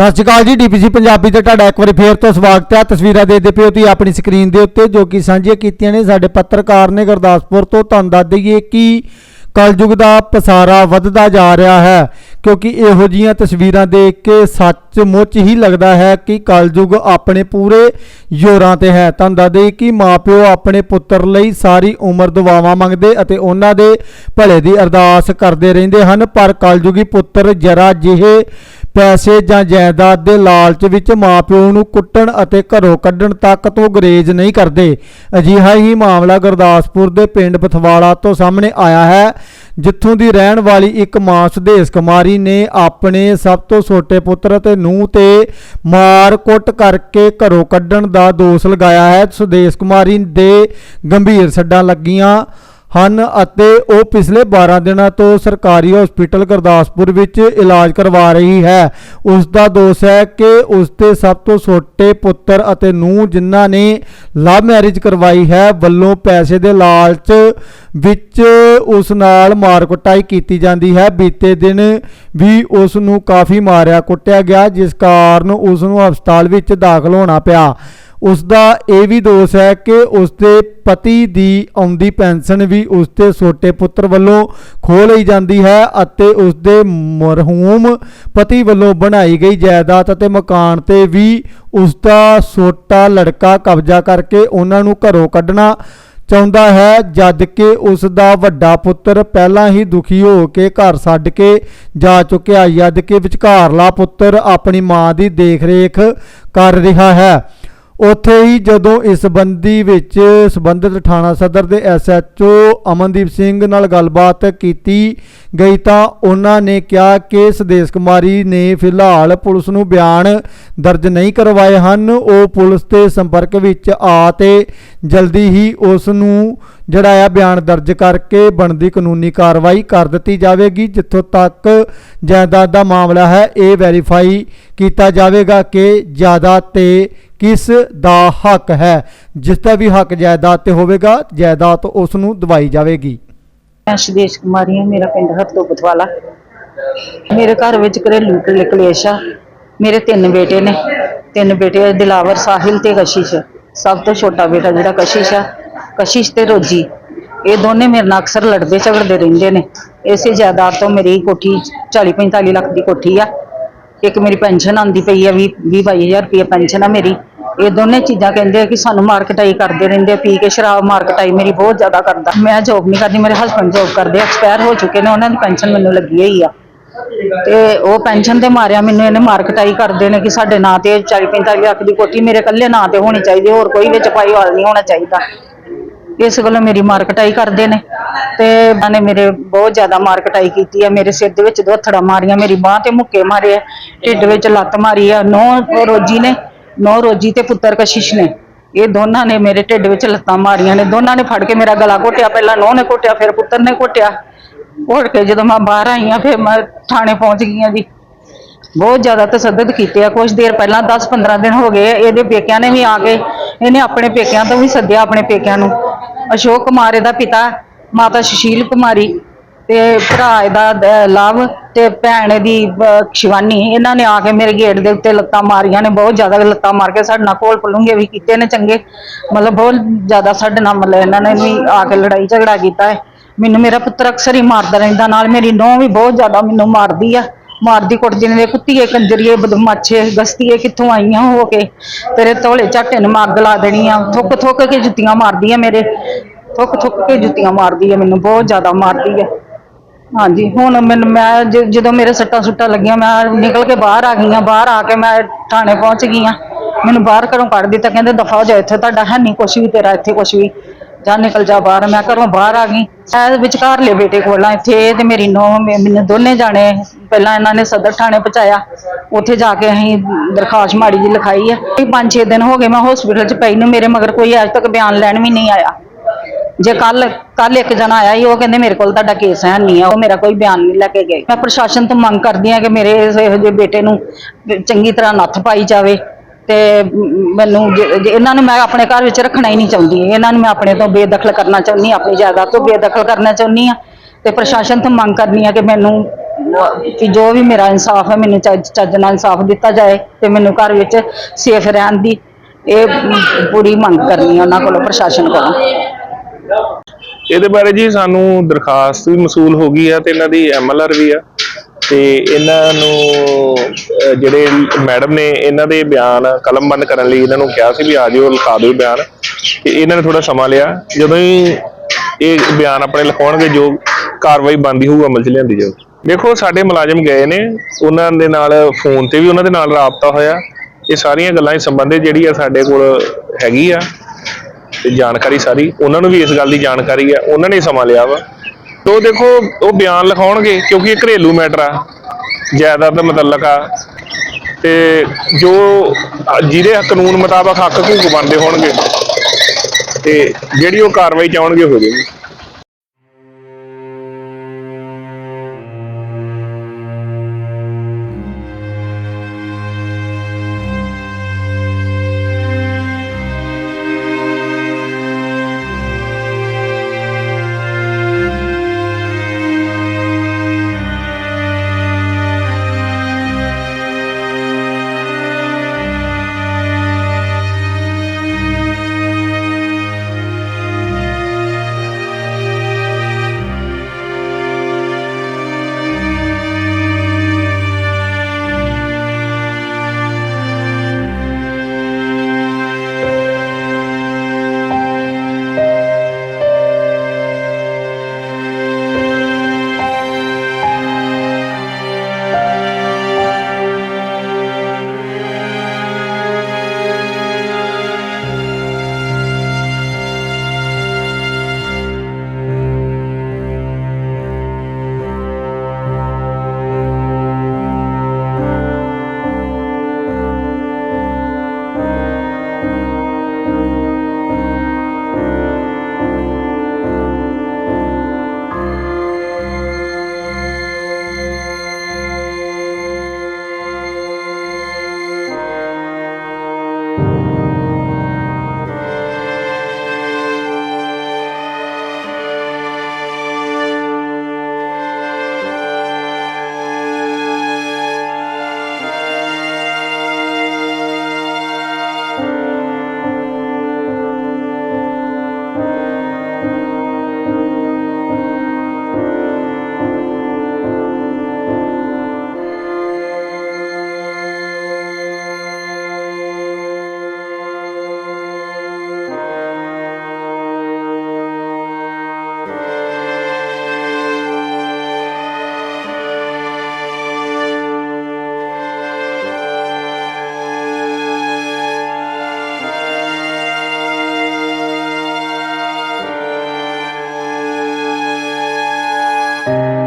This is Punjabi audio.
ਸਤਿ ਸ਼੍ਰੀ ਅਕਾਲ ਜੀ, ਡੀਪੀਸੀ ਪੰਜਾਬੀ ਤੇ ਤੁਹਾਡਾ ਇੱਕ ਵਾਰੀ ਫੇਰ ਤੋਂ ਸਵਾਗਤ ਹੈ। ਤਸਵੀਰਾਂ ਦੇਖਦੇ ਪਿਓ ਤੁਸੀਂ ਆਪਣੀ ਸਕਰੀਨ ਦੇ ਉੱਤੇ, ਜੋ ਕਿ ਸਾਂਝੀਆਂ ਕੀਤੀਆਂ ਨੇ ਸਾਡੇ ਪੱਤਰਕਾਰ ਨੇ ਗੁਰਦਾਸਪੁਰ ਤੋਂ। ਤੁਹਾਨੂੰ ਦੱਸ ਦਈਏ ਕਿ ਕਲਯੁਗ ਦਾ ਪਸਾਰਾ ਵੱਧਦਾ ਜਾ ਰਿਹਾ ਹੈ, ਕਿਉਂਕਿ ਇਹੋ ਜੀਆਂ ਤਸਵੀਰਾਂ ਦੇਖ ਕੇ ਸੱਚਮੁੱਚ ਹੀ ਲੱਗਦਾ ਹੈ ਕਿ ਕਲਯੁਗ ਆਪਣੇ ਪੂਰੇ ਜ਼ੋਰਾਂ ਤੇ ਹੈ। ਤੁਹਾਨੂੰ ਦੱਸ ਦਈਏ ਕਿ ਮਾਪਿਓ ਆਪਣੇ ਪੁੱਤਰ ਲਈ ਸਾਰੀ ਉਮਰ ਦੁਆਵਾਂ ਮੰਗਦੇ ਅਤੇ ਉਹਨਾਂ ਦੇ ਭਲੇ ਦੀ ਅਰਦਾਸ ਕਰਦੇ ਰਹਿੰਦੇ ਹਨ, ਪਰ ਕਲਯੁਗੀ ਪੁੱਤਰ ਜਰਾ ਜਿਹੇ ਪੈਸੇ ਜਾਂ ਜਾਇਦਾਦ ਦੇ ਲਾਲਚ ਵਿੱਚ ਮਾਪਿਓ ਨੂੰ ਕੁੱਟਣ ਅਤੇ ਘਰੋਂ ਕੱਢਣ ਤੱਕ ਤੋਂ ਗਰੇਜ ਨਹੀਂ ਕਰਦੇ। ਅਜਿਹਾ ਹੀ ਮਾਮਲਾ ਗੁਰਦਾਸਪੁਰ ਦੇ ਪਿੰਡ ਪਥਵਾਲਾ ਤੋਂ ਸਾਹਮਣੇ ਆਇਆ ਹੈ, ਜਿੱਥੋਂ ਦੀ ਰਹਿਣ ਵਾਲੀ ਇੱਕ ਮਾਂ ਸੁਦੇਸ਼ ਕੁਮਾਰੀ ਨੇ ਆਪਣੇ ਸਭ ਤੋਂ ਛੋਟੇ ਪੁੱਤਰ ਅਤੇ ਨੂੰਹ ਤੇ ਮਾਰ ਕੁੱਟ ਕਰਕੇ ਘਰੋਂ ਕੱਢਣ ਦਾ ਦੋਸ਼ ਲਗਾਇਆ ਹੈ। ਸੁਦੇਸ਼ ਕੁਮਾਰੀ ਦੇ ਗੰਭੀਰ ਸੱਡਾਂ ਲੱਗੀਆਂ। ਹਨ ਅਤੇ ਉਹ ਪਿਛਲੇ 12 ਦਿਨਾਂ ਤੋਂ ਸਰਕਾਰੀ ਹਸਪੀਟਲ ਗੁਰਦਾਸਪੁਰ ਵਿੱਚ ਇਲਾਜ ਕਰਵਾ ਰਹੀ ਹੈ। ਉਸ ਦਾ ਦੋਸ਼ ਹੈ ਕਿ ਉਸ ਦੇ ਸਭ ਤੋਂ ਛੋਟੇ ਪੁੱਤਰ ਅਤੇ ਨੂੰਹ ਜਿਨ੍ਹਾਂ ਨੇ ਲਵ ਮੈਰਿਜ ਕਰਵਾਈ ਹੈ, ਵੱਲੋਂ ਪੈਸੇ ਦੇ ਲਾਲਚ ਵਿੱਚ ਉਸ ਨਾਲ ਮਾਰ ਕੁਟਾਈ ਕੀਤੀ ਜਾਂਦੀ ਹੈ। ਬੀਤੇ ਦਿਨ ਵੀ ਉਸ ਨੂੰ ਕਾਫੀ ਮਾਰਿਆ ਕੁੱਟਿਆ ਗਿਆ, ਜਿਸ ਕਾਰਨ ਉਸ ਨੂੰ ਹਸਪਤਾਲ ਵਿੱਚ ਦਾਖਲ ਹੋਣਾ ਪਿਆ। ਉਸ ਦਾ ਇਹ ਵੀ ਦੋਸ਼ ਹੈ ਕਿ ਉਸ ਦੇ ਪਤੀ ਦੀ ਆਉਂਦੀ ਪੈਨਸ਼ਨ ਵੀ ਉਸ ਦੇ ਛੋਟੇ ਪੁੱਤਰ ਵੱਲੋਂ ਖੋਹ ਲਈ ਜਾਂਦੀ ਹੈ ਅਤੇ ਉਸ ਦੇ ਮਰਹੂਮ ਪਤੀ ਵੱਲੋਂ ਬਣਾਈ ਗਈ ਜਾਇਦਾਦ ਅਤੇ ਮਕਾਨ ਤੇ ਵੀ ਉਸ ਦਾ ਛੋਟਾ ਲੜਕਾ ਕਬਜ਼ਾ ਕਰਕੇ ਉਹਨਾਂ ਨੂੰ ਘਰੋਂ ਕੱਢਣਾ ਚਾਹੁੰਦਾ ਹੈ, ਜਦ ਕਿ ਉਸ ਦਾ ਵੱਡਾ ਪੁੱਤਰ ਪਹਿਲਾਂ ਹੀ ਦੁਖੀ ਹੋ ਕੇ ਘਰ ਛੱਡ ਕੇ ਜਾ ਚੁੱਕਿਆ, ਜਦ ਕਿ ਵਿਚਕਾਰਲਾ ਪੁੱਤਰ ਆਪਣੀ ਮਾਂ ਦੀ ਦੇਖ ਰੇਖ ਕਰ ਰਿਹਾ ਹੈ। ਉੱਥੇ ਹੀ ਜਦੋਂ ਇਸ ਸੰਬੰਧੀ ਵਿੱਚ ਸੰਬੰਧਿਤ ਥਾਣਾ ਸਦਰ ਦੇ ਐਸਐਚਓ ਅਮਨਦੀਪ ਸਿੰਘ ਨਾਲ ਗੱਲਬਾਤ ਕੀਤੀ ਗਈ ਤਾਂ ਉਹਨਾਂ ਨੇ ਕਿਹਾ ਕਿ ਸੁਦੇਸ਼ ਕੁਮਾਰੀ ਨੇ ਫਿਲਹਾਲ ਪੁਲਿਸ ਨੂੰ ਬਿਆਨ ਦਰਜ ਨਹੀਂ ਕਰਵਾਏ ਹਨ। ਉਹ ਪੁਲਿਸ ਦੇ ਸੰਪਰਕ ਵਿੱਚ ਆ ਤੇ ਜਲਦੀ ਹੀ ਉਸ ਨੂੰ ਜਿਹੜਾ ਆ ਬਿਆਨ ਦਰਜ ਕਰਕੇ ਬਣਦੀ ਕਾਨੂੰਨੀ ਕਾਰਵਾਈ ਕਰ ਦਿੱਤੀ ਜਾਵੇਗੀ, ਜਿੱਥੋਂ ਤੱਕ ਜਾਇਦਾਦ ਦਾ ਮਾਮਲਾ ਹੈ, ਇਹ ਵੈਰੀਫਾਈ ਕੀਤਾ ਜਾਵੇਗਾ ਕਿ ਜ਼ਿਆਦਾ ਤੇ ਕਿਸ ਦਾ ਹੱਕ ਹੈ? ਜਿਸ ਦਾ ਵੀ ਹੱਕ ਜਾਇਦਾਦ ਤੇ ਹੋਵੇਗਾ, ਜਾਇਦਾਦ ਉਸ ਨੂੰ ਦਵਾਈ ਜਾਵੇਗੀ। ਮੈਂ ਸ਼ਦੇਸ਼ ਕੁਮਾਰੀ ਹਾਂ ਮੇਰਾ ਪਿੰਡ ਹਰਤੋ ਬਤਵਾਲਾ ਮੇਰੇ ਘਰ ਵਿੱਚ ਘਰੇਲੂ ਕਲੇਸ਼ ਆ। ਮੇਰੇ ਤਿੰਨ ਬੇਟੇ ਨੇ। ਤਿੰਨ ਬੇਟੇ ਦਿਲਾਵਰ, ਸਾਹਿਲ ਤੇ ਕਸ਼ਿਸ਼। ਸਭ ਤੋਂ ਛੋਟਾ ਬੇਟਾ ਜਿਹੜਾ ਕਸ਼ਿਸ਼ ਆ, ਕਸ਼ਿਸ਼ ਤੇ ਰੋਜੀ। ਇਹ ਦੋਨੇ ਮੇਰੇ ਨਾਲ ਅਕਸਰ ਲੜਦੇ ਝਗੜਦੇ ਰਹਿੰਦੇ ਨੇ। ਇਸੇ ਜਾਇਦਾਦ ਤੋਂ ਮੇਰੀ ਕੋਠੀ 40 45 ਲੱਖ ਦੀ ਕੋਠੀ ਆ। ਇੱਕ ਮੇਰੀ ਪੈਨਸ਼ਨ ਆਉਂਦੀ ਪਈ ਆ 20 22000 ਰੁਪਏ ਪੈਨਸ਼ਨ ਆ ਮੇਰੀ। ਇਹ ਦੋਨੇ ਚੀਜ਼ਾਂ ਕਹਿੰਦੇ ਆ ਕਿ ਸਾਨੂੰ ਮਾਰਕਟਾਈ ਕਰਦੇ ਰਹਿੰਦੇ ਆ, ਪੀ ਕੇ ਸ਼ਰਾਬ ਮਾਰਕਟਾਈ ਮੇਰੀ ਬਹੁਤ ਜ਼ਿਆਦਾ ਕਰਦਾ। ਮੈਂ ਜੋਬ ਨਹੀਂ ਕਰਦੀ ਮੇਰੇ ਹਸਬੰਡ ਜੋਬ ਕਰਦੇ ਐਕਸਪਾਇਰ ਹੋ ਚੁੱਕੇ ਨੇ ਉਹਨਾਂ ਦੀ ਪੈਨਸ਼ਨ ਮੈਨੂੰ ਲੱਗੀ ਹੋਈ ਆ। ਤੇ ਉਹ ਪੈਨਸ਼ਨ ਤੇ ਮਾਰਿਆ ਮੈਨੂੰ ਇਹਨੇ ਮਾਰਕਟਾਈ ਕਰਦੇ ਨੇ ਕਿ ਸਾਡੇ ਨਾਂ ਤੇ 40 45 ਲੱਖ ਦੀ ਕੋਠੀ ਮੇਰੇ ਇਕੱਲੇ ਨਾਂ ਤੇ ਹੋਣੀ ਚਾਹੀਦੀ ਹੋਰ ਕੋਈ ਵਿੱਚ ਪਾਈ ਵਾਲ ਨਹੀਂ ਹੋਣਾ ਚਾਹੀਦਾ। ਇਸ ਗੱਲੋਂ ਮੇਰੀ ਮਾਰਕਟਾਈ ਕਰਦੇ ਨੇ ਤੇ ਉਹਨਾਂ ਮੇਰੇ ਬਹੁਤ ਜ਼ਿਆਦਾ ਮਾਰਕਟਾਈ ਕੀਤੀ ਹੈ ਮੇਰੇ ਸਿਰ ਦੇ ਵਿੱਚ ਦੋ ਥੜਾ ਮਾਰੀਆਂ ਮੇਰੀ ਬਾਹ ਤੇ ਮੁੱਕੇ ਮਾਰੇ ਆ ਢਿੱਡ ਵਿੱਚ ਲੱਤ ਮਾਰੀ ਆ ਨੌ ਰੋਜੀ ਨੇ ਨੌ ਰੋਜੀ ਤੇ ਪੁੱਤਰ ਕਸ਼ਿਸ਼ ਨੇ। ਇਹ ਦੋਨਾਂ ਨੇ ਮੇਰੇ ਢਿੱਡ ਵਿੱਚ ਲੱਤਾਂ ਮਾਰੀਆਂ ਨੇ। ਦੋਨਾਂ ਨੇ ਫੜ ਕੇ ਮੇਰਾ ਗਲਾ ਘੋਟਿਆ। ਪਹਿਲਾਂ ਨੌ ਨੇ ਘੋਟਿਆ, ਫਿਰ ਪੁੱਤਰ ਨੇ ਘੋਟਿਆ। ਘੋਟ ਕੇ ਜਦੋਂ ਮੈਂ ਬਾਹਰ ਆਈ ਆ ਫਿਰ ਮੈਂ ਥਾਣੇ ਪਹੁੰਚ ਗਈ ਆ ਜੀ। ਬਹੁਤ ਜ਼ਿਆਦਾ ਤਸੱਦਦ ਕੀਤੇ ਆ। ਕੁਝ ਦੇਰ ਪਹਿਲਾਂ 10-15 ਦਿਨ ਹੋ ਗਏ ਇਹਦੇ ਪੇਕਿਆਂ ਨੇ ਵੀ ਆ ਕੇ ਇਹਨੇ ਆਪਣੇ ਪੇਕਿਆਂ ਤੋਂ ਵੀ ਸੱਦਿਆ ਆਪਣੇ ਪੇਕਿਆਂ ਨੂੰ। ਅਸ਼ੋਕ ਕੁਮਾਰ, ਇਹਦਾ ਪਿਤਾ, ਮਾਤਾ ਸੁਸ਼ੀਲ ਕੁਮਾਰੀ। ਤੇ ਭਰਾ ਇਹਦਾ ਦ- ਲਵ ਤੇ ਭੈਣ ਦੀ ਸ਼ਿਵਾਨੀ, ਇਹਨਾਂ ਨੇ ਆ ਕੇ ਮੇਰੇ ਗੇਟ ਦੇ ਉੱਤੇ ਲੱਤਾਂ ਮਾਰੀਆਂ ਨੇ, ਬਹੁਤ ਜ਼ਿਆਦਾ ਲੱਤਾਂ ਮਾਰ ਕੇ ਸਾਡੇ ਨਾਲ ਕੋਲ ਪਲੂੰਗੇ ਵੀ ਕੀਤੇ ਨੇ ਚੰਗੇ, ਮਤਲਬ ਬਹੁਤ ਜ਼ਿਆਦਾ ਸਾਡੇ ਨਾਲ ਮਤਲਬ ਇਹਨਾਂ ਨੇ ਵੀ ਆ ਕੇ ਲੜਾਈ ਝਗੜਾ ਕੀਤਾ ਹੈ। ਮੈਨੂੰ ਮੇਰਾ ਪੁੱਤਰ ਅਕਸਰ ਹੀ ਮਾਰਦਾ ਰਹਿੰਦਾ, ਨਾਲ ਮੇਰੀ ਨੂੰਹ ਵੀ ਬਹੁਤ ਜ਼ਿਆਦਾ ਮੈਨੂੰ ਮਾਰਦੀ ਆ, ਮਾਰਦੀ ਕੁੱਟਦੀ ਨੇ ਕੁੱਤੀਏ ਕੰਜਰੀਏ, ਬਦਮਾਸ਼ੇ, ਗਸਤੀਏ ਕਿੱਥੋਂ ਆਈਆਂ ਹੋ ਕੇ, ਤੇਰੇ ਤੋਲੇ ਝਾਟੇ ਨੂੰ ਮੈਂ ਅੱਗ ਲਾ ਦੇਣੀ ਆ ਥੁੱਕ ਥੁੱਕ ਕੇ ਜੁੱਤੀਆਂ ਮਾਰਦੀ ਆ ਮੇਰੇ, ਥੁੱਕ ਥੁੱਕ ਕੇ ਜੁੱਤੀਆਂ ਮਾਰਦੀ ਆ ਮੈਨੂੰ, ਬਹੁਤ ਜ਼ਿਆਦਾ ਮਾਰਦੀ ਆ। ਹਾਂਜੀ, ਹੁਣ ਮੈਨੂੰ ਮੈਂ ਜ- ਜਦੋਂ ਮੇਰੇ ਸੱਟਾਂ ਸੁੱਟਾਂ ਲੱਗੀਆਂ, ਮੈਂ ਨਿਕਲ ਕੇ ਬਾਹਰ ਆ ਗਈਆਂ, ਬਾਹਰ ਆ ਕੇ ਮੈਂ ਥਾਣੇ ਪਹੁੰਚ ਗਈ ਆ ਮੈਨੂੰ ਬਾਹਰ ਘਰੋਂ ਕੱਢ ਦਿੱਤਾ, ਕਹਿੰਦੇ ਦਫਾ ਹੋ ਜਾ ਇੱਥੇ, ਤੁਹਾਡਾ ਹੈ ਨਹੀਂ ਕੁਛ ਵੀ, ਤੇਰਾ ਇੱਥੇ ਕੁਛ ਵੀ। ਜਾ ਨਿਕਲ ਜਾ ਬਾਹਰ, ਮੈਂ ਘਰੋਂ ਬਾਹਰ ਆ ਗਈ। ਮੈਂ ਵਿਚਕਾਰਲੇ ਬੇਟੇ ਕੋਲ ਆ, ਇੱਥੇ ਇਹ ਤੇ ਮੇਰੀ ਨੋ ਮੈਨੂੰ ਦੋਨੇ ਜਾਣੇ, ਪਹਿਲਾਂ ਇਹਨਾਂ ਨੇ ਸਦਰ ਥਾਣੇ ਪਹੁੰਚਾਇਆ। ਉੱਥੇ ਜਾ ਕੇ ਅਸੀਂ ਦਰਖਾਸਤ ਮਾੜੀ ਜੀ ਲਿਖਾਈ ਹੈ ਇਹ ਪੰਜ ਛੇ ਦਿਨ ਹੋ ਗਏ ਮੈਂ ਹਸਪੀਟਲ 'ਚ ਪਈ ਨੂੰ, ਮੇਰੇ ਮਗਰ ਕੋਈ ਅੱਜ ਤੱਕ ਬਿਆਨ ਲੈਣ ਵੀ ਨਹੀਂ ਆਇਆ। ਜੇ ਕੱਲ ਕੱਲ ਇੱਕ ਜਣਾ ਆਇਆ ਸੀ, ਉਹ ਕਹਿੰਦੇ ਮੇਰੇ ਕੋਲ ਤੁਹਾਡਾ ਕੇਸ ਹੈ ਨਹੀਂ ਆ, ਉਹ ਮੇਰਾ ਕੋਈ ਬਿਆਨ ਨਹੀਂ ਲੈ ਕੇ ਗਏ। ਮੈਂ ਪ੍ਰਸ਼ਾਸਨ ਤੋਂ ਮੰਗ ਕਰਦੀ ਹਾਂ ਕਿ ਮੇਰੇ ਇਸ ਇਹੋ ਜਿਹੇ ਬੇਟੇ ਨੂੰ ਚੰਗੀ ਤਰ੍ਹਾਂ ਨੱਥ ਪਾਈ ਜਾਵੇ ਤੇ ਮੈਨੂੰ ਇਹਨਾਂ ਨੂੰ ਮੈਂ ਆਪਣੇ ਘਰ ਵਿੱਚ ਰੱਖਣਾ ਹੀ ਨਹੀਂ ਚਾਹੁੰਦੀ। ਇਹਨਾਂ ਨੂੰ ਮੈਂ ਆਪਣੇ ਤੋਂ ਬੇਦਖਲ ਕਰਨਾ ਚਾਹੁੰਦੀ ਹਾਂ, ਆਪਣੀ ਜਾਇਦਾਦ ਤੋਂ ਬੇਦਖਲ ਕਰਨਾ ਚਾਹੁੰਦੀ ਹਾਂ ਤੇ ਪ੍ਰਸ਼ਾਸਨ ਤੋਂ ਮੰਗ ਕਰਨੀ ਆ ਕਿ ਮੈਨੂੰ, ਕਿ ਜੋ ਵੀ ਮੇਰਾ ਇਨਸਾਫ ਹੈ, ਮੈਨੂੰ ਚੱਜ ਚੱਜ ਨਾਲ ਇਨਸਾਫ ਦਿੱਤਾ ਜਾਏ ਤੇ ਮੈਨੂੰ ਘਰ ਵਿੱਚ ਸੇਫ ਰਹਿਣ ਦੀ ਇਹ ਪੂਰੀ ਮੰਗ ਕਰਨੀ ਹੈ ਉਹਨਾਂ ਕੋਲੋਂ, ਪ੍ਰਸ਼ਾਸਨ ਕੋਲੋਂ। ਇਹਦੇ ਬਾਰੇ ਜੀ ਸਾਨੂੰ ਦਰਖਾਸਤ ਵੀ ਮਸੂਲ ਹੋ ਗਈ ਆ ਤੇ ਇਹਨਾਂ ਦੀ ਐਮਐਲਆਰ ਵੀ ਆ। ਤੇ ਇਹਨਾਂ ਨੂੰ ਜਿਹੜੇ ਮੈਡਮ ਨੇ ਇਹਨਾਂ ਦੇ ਬਿਆਨ ਕਲਮਬੰਦ ਕਰਨ ਲਈ ਇਹਨਾਂ ਨੂੰ ਕਿਹਾ ਸੀ ਵੀ ਆ ਜਿਓ, ਲਿਖਾ ਦਿਓ ਬਿਆਨ। ਤੇ ਇਹਨਾਂ ਨੇ ਥੋੜਾ ਸਮਾਂ ਲਿਆ। ਜਦੋਂ ਹੀ ਇਹ ਬਿਆਨ ਆਪਣੇ ਲਿਖਾਉਣਗੇ, ਜੋ ਕਾਰਵਾਈ ਬੰਦੀ ਹੋਊ ਅਮਲ 'ਚ ਲਿਆਂਦੀ ਜਾਊ। ਦੇਖੋ ਸਾਡੇ ਮੁਲਾਜ਼ਮ ਗਏ ਨੇ, ਉਹਨਾਂ ਦੇ ਨਾਲ ਫੋਨ ਤੇ ਵੀ ਉਹਨਾਂ ਦੇ ਨਾਲ ਰਾਬਤਾ ਹੋਇਆ। ਇਹ ਸਾਰੀਆਂ ਗੱਲਾਂ ਇਸ ਸੰਬੰਧਿਤ ਜਿਹੜੀ ਆ ਸਾਡੇ ਕੋਲ ਹੈਗੀ ਆ। ਤੇ ਜਾਣਕਾਰੀ ਸਾਰੀ, ਉਹਨਾਂ ਨੂੰ ਵੀ ਇਸ ਗੱਲ ਦੀ ਜਾਣਕਾਰੀ ਹੈ, ਉਹਨਾਂ ਨੇ ਸਮਾਂ ਲਿਆ ਵਾ। ਤੋ ਦੇਖੋ, ਉਹ ਬਿਆਨ ਲਿਖਾਉਣਗੇ, ਕਿਉਂਕਿ ਇਹ ਘਰੇਲੂ ਮੈਟਰ ਆ, ਜਾਇਦਾਦ ਦਾ ਮੁਤਲਕ ਆ। ਤੇ ਜੋ ਜਿਹਦੇ ਕਾਨੂੰਨ ਮੁਤਾਬਕ ਹੱਕ ਹਕੂਕ ਬਣਦੇ ਹੋਣਗੇ, ਤੇ ਜਿਹੜੀ ਉਹ ਕਾਰਵਾਈ ਚਾਹਣਗੇ ਹੋ ਜਾਏਗੀ।